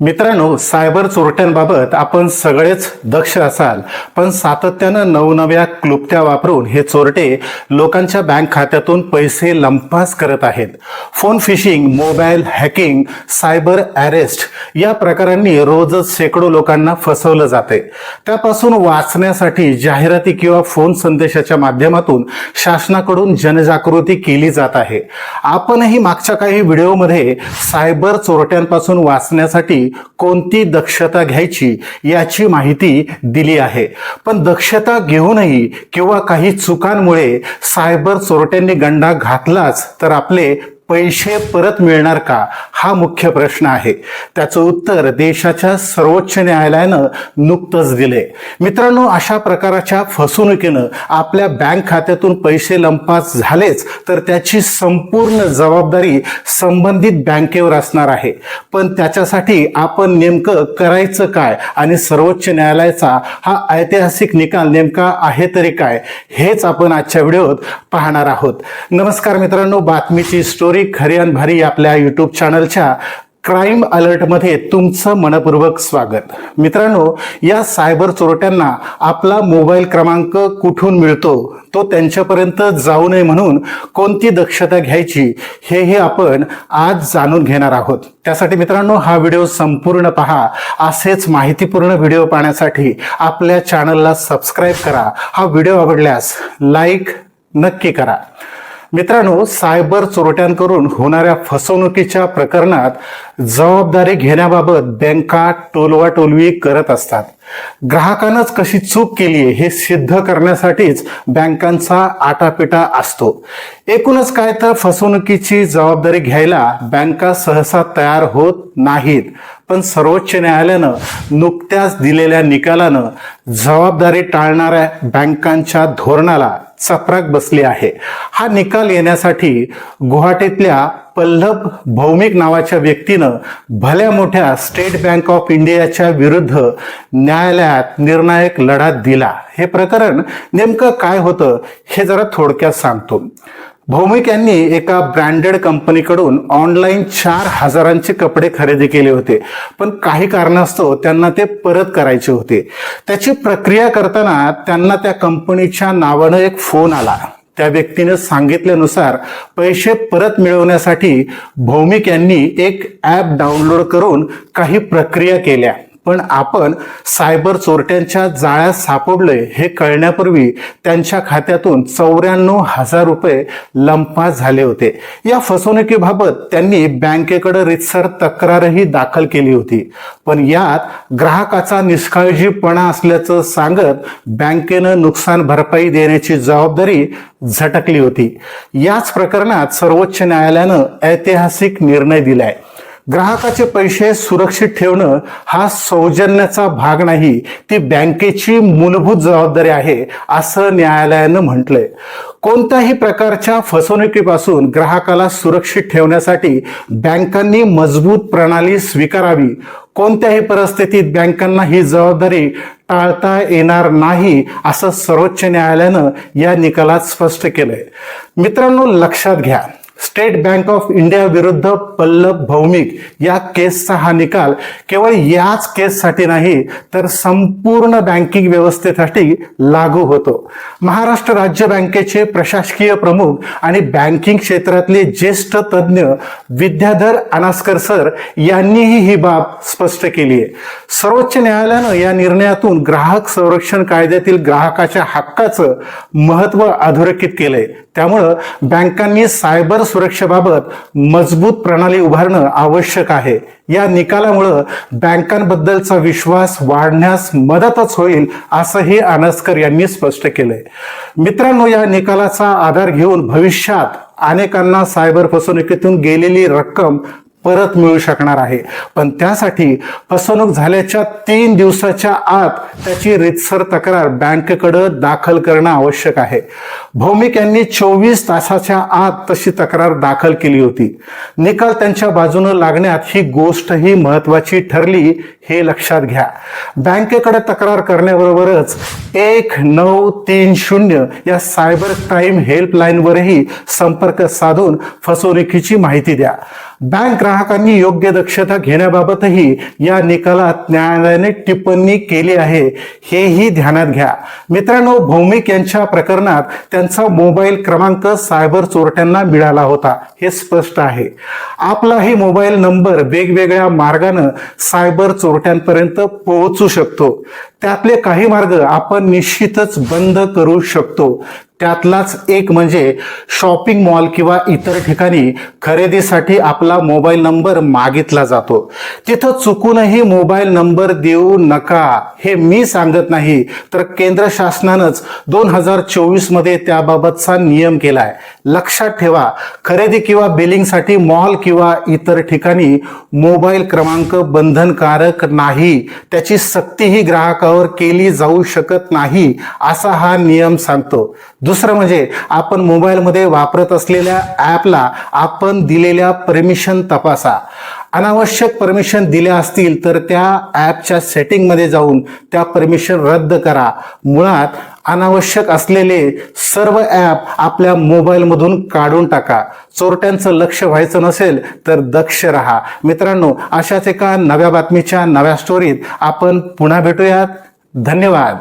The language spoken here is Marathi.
मित्रांनो सायबर चोरट्यांबाबत आपण सगळेच दक्ष असाल पण सातत्यानं नवनव्या क्लुप्त्या वापरून हे चोरटे लोकांच्या बँक खात्यातून पैसे लंपास करत आहेत. Phone phishing mobile hacking cyber arrest या प्रकारांनी रोजच शेकडो लोकांना फसवलं जाते त्यापासून वाचण्यासाठी जाहिराती किंवा फोन संदेशाच्या माध्यमातून शासनाकडून जनजागृती केली जात आहे. आपणही मागच्या काही व्हिडिओमध्ये सायबर चोरट्यांपासून वाचण्यासाठी कोणती दक्षता घ्यायची याची माहिती दिली आहे. पण दक्षता घेऊनही किंवा काही चुकांमुळे सायबर चोरट्यांनी गंडा घातलाच तर आपले पैसे परत मिळणार का? हा मुख्य प्रश्न आहे. त्याचं उत्तर देशाच्या सर्वोच्च न्यायालयानं नुकतंच दिले मित्रांनो अशा प्रकारच्या फसवणुकीनं आपल्या बँक खात्यातून पैसे लंपास झालेच तर त्याची संपूर्ण जबाबदारी संबंधित बँकेवर असणार आहे. पण त्याच्यासाठी आपण नेमकं करायचं काय आणि सर्वोच्च न्यायालयाचा हा ऐतिहासिक निकाल नेमका आहे तरी काय हेच आपण आजच्या व्हिडिओत पाहणार आहोत. नमस्कार मित्रांनो बातमीची स्टोरी खरी आणि भारी आपल्या यूट्यूब चॅनलच्या क्राईम अलर्टमध्ये तुमचं मनपूर्वक स्वागत. मित्रांनो या सायबर चोरट्यांना आपला मोबाईल क्रमांक कुठून मिळतो तो त्यांच्यापर्यंत जाऊ नये म्हणून कोणती दक्षता घ्यायची हेही आपण आज जाणून घेणार आहोत. त्यासाठी मित्रांनो हा व्हिडिओ संपूर्ण पहा. असेच माहितीपूर्ण व्हिडिओ पाहण्यासाठी आपल्या चॅनलला सबस्क्राईब करा. हा व्हिडिओ आवडल्यास लाईक नक्की करा. मित्रांनो सायबर चोरट्यांकडून होणाऱ्या फसवणुकीच्या प्रकरणात जबाबदारी घेण्याबाबत बँका टोलवाटोलवी करत असतात. ग्राहकानंच कशी चूक केली आहे हे सिद्ध करण्यासाठीच बँकांचा आटापिटा असतो. एकूणच काय तर फसवणुकीची जबाबदारी घ्यायला बँका सहसा तयार होत नाहीत. पण सर्वोच्च न्यायालयानं नुकत्याच दिलेल्या निकालानं जबाबदारी टाळणाऱ्या बँकांच्या धोरणाला चपराक बसली आहे. हा निकाल येण्यासाठी गुवाहाटीतल्या पल्लभ भौमिक नावाच्या व्यक्तीनं भल्या मोठ्या स्टेट बँक ऑफ इंडियाच्या विरुद्ध न्यायालयात निर्णायक लढा दिला. हे प्रकरण नेमकं काय होतं हे जरा थोडक्यात सांगतो. भौमिक यांनी एका ब्रँडेड कंपनीकडून ऑनलाईन चार हजारांचे कपडे खरेदी केले होते पण काही कारणास्तव त्यांना ते परत करायचे होते. त्याची प्रक्रिया करताना त्यांना त्या कंपनीच्या नावानं एक फोन आला. त्या व्यक्तीने सांगितल्यानुसार पैसे परत मिळवण्यासाठी भौमिक यांनी एक ॲप डाउनलोड करून काही प्रक्रिया केल्या. पण आपण सायबर चोरट्यांच्या जाळ्यात सापडलोय हे कळण्यापूर्वी त्यांच्या खात्यातून चौऱ्याण्णव हजार रुपये लंपा झाले होते. या फसवणुकीबाबत त्यांनी बँकेकडे रितसर तक्रारही दाखल केली होती. पण यात ग्राहकाचा निष्काळजीपणा असल्याचं सांगत बँकेनं नुकसान भरपाई देण्याची जबाबदारी झटकली होती. याच प्रकरणात सर्वोच्च न्यायालयानं ऐतिहासिक निर्णय दिलाय. ग्राहकाचे पैसे सुरक्षित ठेवणं हा सौजन्याचा भाग नाही ती बँकेची मूलभूत जबाबदारी आहे असं न्यायालयानं म्हटलंय. कोणत्याही प्रकारच्या फसवणुकीपासून ग्राहकाला सुरक्षित ठेवण्यासाठी बँकांनी मजबूत प्रणाली स्वीकारावी. कोणत्याही परिस्थितीत बँकांना ही जबाबदारी टाळता येणार नाही असं सर्वोच्च न्यायालयानं या निकालात स्पष्ट केलंय. मित्रांनो लक्षात घ्या. स्टेट बँक ऑफ इंडिया विरुद्ध पल्लभ भौमिक या केसचा हा निकाल केवळ याच केससाठी नाही तर संपूर्ण बँकिंग व्यवस्थेसाठी लागू होतो. महाराष्ट्र राज्य बँकेचे प्रशासकीय प्रमुख आणि बँकिंग क्षेत्रातले ज्येष्ठ तज्ज्ञ विद्याधर अनास्कर सर यांनीही ही बाब स्पष्ट केली आहे. सर्वोच्च न्यायालयानं या निर्णयातून ग्राहक संरक्षण कायद्यातील ग्राहकाच्या हक्काचं महत्त्व अधोरेखित केलंय. त्यामुळं बँकांनी सायबर सुरक्षेबाबत मजबूत प्रणाली उभारणं आवश्यक आहे. या निकालामुळं बँकांबद्दलचा विश्वास वाढण्यास मदतच होईल असंही अनस्कर यांनी स्पष्ट केलंय. मित्रांनो या निकालाचा आधार घेऊन भविष्यात अनेकांना सायबर फसवणुकीतून गेलेली रक्कम परत मिळू शकणार आहे. पण त्यासाठी फसवणूक झाल्याच्या तीन दिवसाच्या आत त्याची रितसर तक्रार बँकेकडे दाखल करणं आवश्यक आहे. भौमिक यांनी चोवीस तासाच्या आत तशी तक्रार दाखल केली होती. निकाल त्यांच्या बाजूनं लागण्यात ही गोष्टही महत्वाची ठरली हे लक्षात घ्या. बँकेकडे तक्रार करण्याबरोबरच एक नऊ तीन शून्य या सायबर क्राईम हेल्पलाईनवरही संपर्क साधून फसवणुकीची माहिती द्या. बँक ग्राहकांनी योग्य दक्षता घेण्याबाबतही या निकालात न्यायालयाने टिप्पणी केली आहे हेही ध्यानात घ्या. मित्रांनो भौमिक यांच्या प्रकरणात त्यांचा मोबाईल क्रमांक सायबर चोरट्यांना मिळाला होता. हे स्पष्ट आहे. आपला हे मोबाईल नंबर वेगवेगळ्या मार्गानं सायबर चोरट्यांपर्यंत पोहोचू शकतो. त्यातले काही मार्ग आपण निश्चितच बंद करू शकतो. त्यातलाच एक म्हणजे शॉपिंग मॉल किंवा इतर ठिकाणी खरेदीसाठी आपला मोबाईल नंबर मागितला जातो. तिथं चुकूनही मोबाईल नंबर देऊ नका हे मी सांगत नाही. तर केंद्र शासनानंच दोन हजार चोवीसमध्ये त्याबाबतचा नियम केलाय. लक्षात ठेवा खरेदी किंवा बिलिंगसाठी मॉल किंवा इतर ठिकाणी मोबाईल क्रमांक बंधनकारक नाही. त्याची सक्तीही ग्राहकावर केली जाऊ शकत नाही असा हा नियम सांगतो. दुसरं म्हणजे आपण मोबाईलमध्ये वापरत असलेल्या ॲपला आपण दिलेल्या परमिशन तपासा. अनावश्यक परमिशन दिल्या असतील तर त्या ॲपच्या सेटिंगमध्ये जाऊन त्या परमिशन रद्द करा. मुळात अनावश्यक असलेले सर्व ॲप आपल्या मोबाईलमधून काढून टाका. चोरट्यांचं लक्ष व्हायचं नसेल तर दक्ष राहा. मित्रांनो अशाच एका नव्या बातमीच्या नव्या स्टोरीत आपण पुन्हा भेटूयात. धन्यवाद.